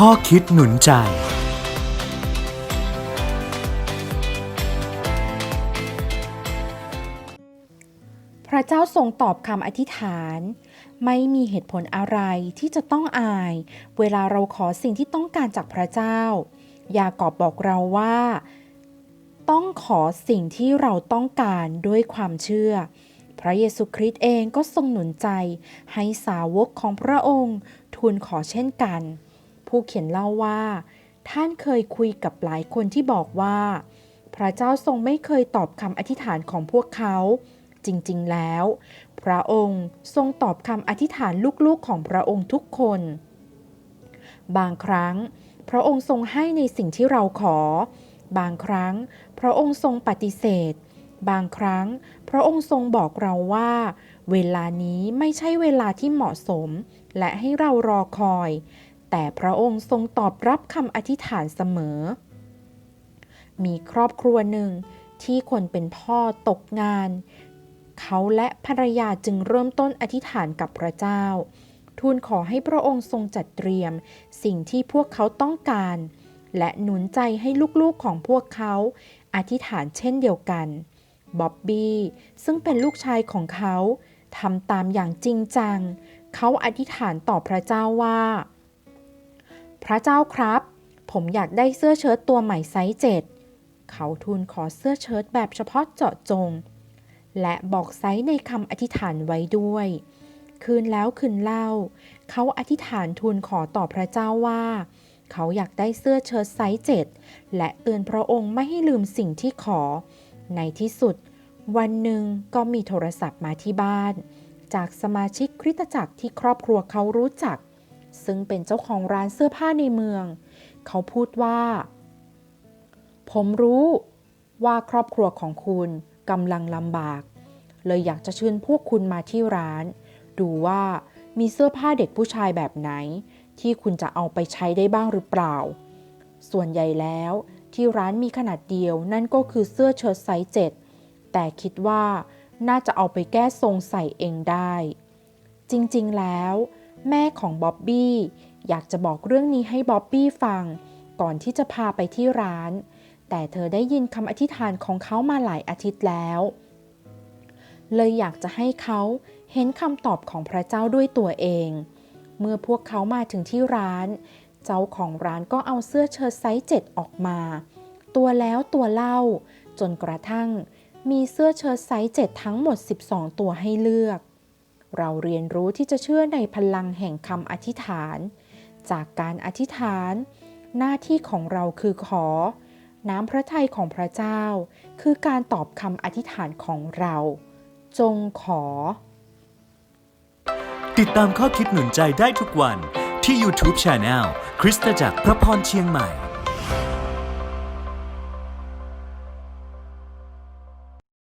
ข้อคิดหนุนใจ พระเจ้าทรงตอบคำอธิษฐาน ไม่มีเหตุผลอะไรที่จะต้องอาย เวลาเราขอสิ่งที่ต้องการจากพระเจ้า ยากอบบอกเราว่า ต้องขอสิ่งที่เราต้องการด้วยความเชื่อพระเยซูคริสต์เองก็ทรงหนุนใจให้สาวกของพระองค์ทูลขอเช่นกัน ผู้เขียนเล่าว่า ท่านเคยคุยกับหลายคนที่บอกว่า พระเจ้าทรงไม่เคยตอบคำอธิษฐานของพวกเขา จริงๆแล้ว พระองค์ทรงตอบคำอธิษฐานลูกๆของพระองค์ทุกคน บางครั้ง พระองค์ทรงให้ในสิ่งที่เราขอ บางครั้ง พระองค์ทรงปฏิเสธ บางครั้ง พระองค์ทรงบอกเราว่า เวลานี้ไม่ใช่เวลาที่เหมาะสมและให้เรารอคอย แต่พระองค์ทรงตอบรับคำอธิษฐานเสมอ มีครอบครัวหนึ่งที่คนเป็นพ่อตกงาน เขาและภรรยาจึงเริ่มต้นอธิษฐานกับพระเจ้า ทูลขอให้พระองค์ทรงจัดเตรียม สิ่งที่พวกเขาต้องการ และหนุนใจให้ลูกๆของพวกเขา อธิษฐานเช่นเดียวกันบ๊อบบี้ซึ่งเป็นลูกชายของเขาทำตามอย่างจริงจัง เขาอธิษฐานต่อพระเจ้าว่า พระเจ้าครับ ผมอยากได้เสื้อเชิ้ตตัวใหม่ไซส์เจ็ดเขาทูลขอเสื้อเชิ้ตแบบเฉพาะเจาะจง และบอกไซส์ในคำอธิษฐานไว้ด้วย คืนแล้วคืนเล่า เขาอธิษฐานทูลขอต่อพระเจ้าว่า เขาอยากได้เสื้อเชิ้ตไซส์เจ็ดและเตือนพระองค์ไม่ให้ลืมสิ่งที่ขอ ในที่สุด วันหนึ่งก็มีโทรศัพท์มาที่บ้าน จากสมาชิกคริสตจักรที่ครอบครัวเขารู้จัก ซึ่งเป็นเจ้าของร้านเสื้อผ้าในเมือง เขาพูดว่า ผมรู้ว่าครอบครัวของคุณกำลังลำบาก เลยอยากจะเชิญพวกคุณมาที่ร้าน ดูว่ามีเสื้อผ้าเด็กผู้ชายแบบไหน ที่คุณจะเอาไปใช้ได้บ้างหรือเปล่า ส่วนใหญ่แล้วที่ร้านมีขนาดเดียวนั่นก็คือเสื้อเชิ้ตไซส์เจ็ดแต่คิดว่าน่าจะเอาไปแก้ทรงใส่เองได้ จริงๆแล้ว แม่ของบ๊อบบี้ อยากจะบอกเรื่องนี้ให้บ๊อบบี้ฟัง ก่อนที่จะพาไปที่ร้าน แต่เธอได้ยินคำอธิษฐานของเขามาหลายอาทิตย์แล้ว เลยอยากจะให้เขาเห็นคำตอบของพระเจ้าด้วยตัวเอง เมื่อพวกเขามาถึงที่ร้าน เจ้าของร้านก็เอาเสื้อเชิ้ตไซส์เจ็ดออกมา ตัวแล้วตัวเล่า จนกระทั่ง มีเสื้อเชิ้ตไซส์เจ็ดทั้งหมด 12 ตัวให้เลือก เราเรียนรู้ที่จะเชื่อในพลังแห่งคำอธิษฐาน จากการอธิษฐาน หน้าที่ของเราคือขอ น้ำพระทัยของพระเจ้า คือการตอบคำอธิษฐานของเรา จงขอ ติดตามข้อคิดหนุนใจได้ทุกวันที่ YouTube Channel คริสตจักรพระพรเชียงใหม่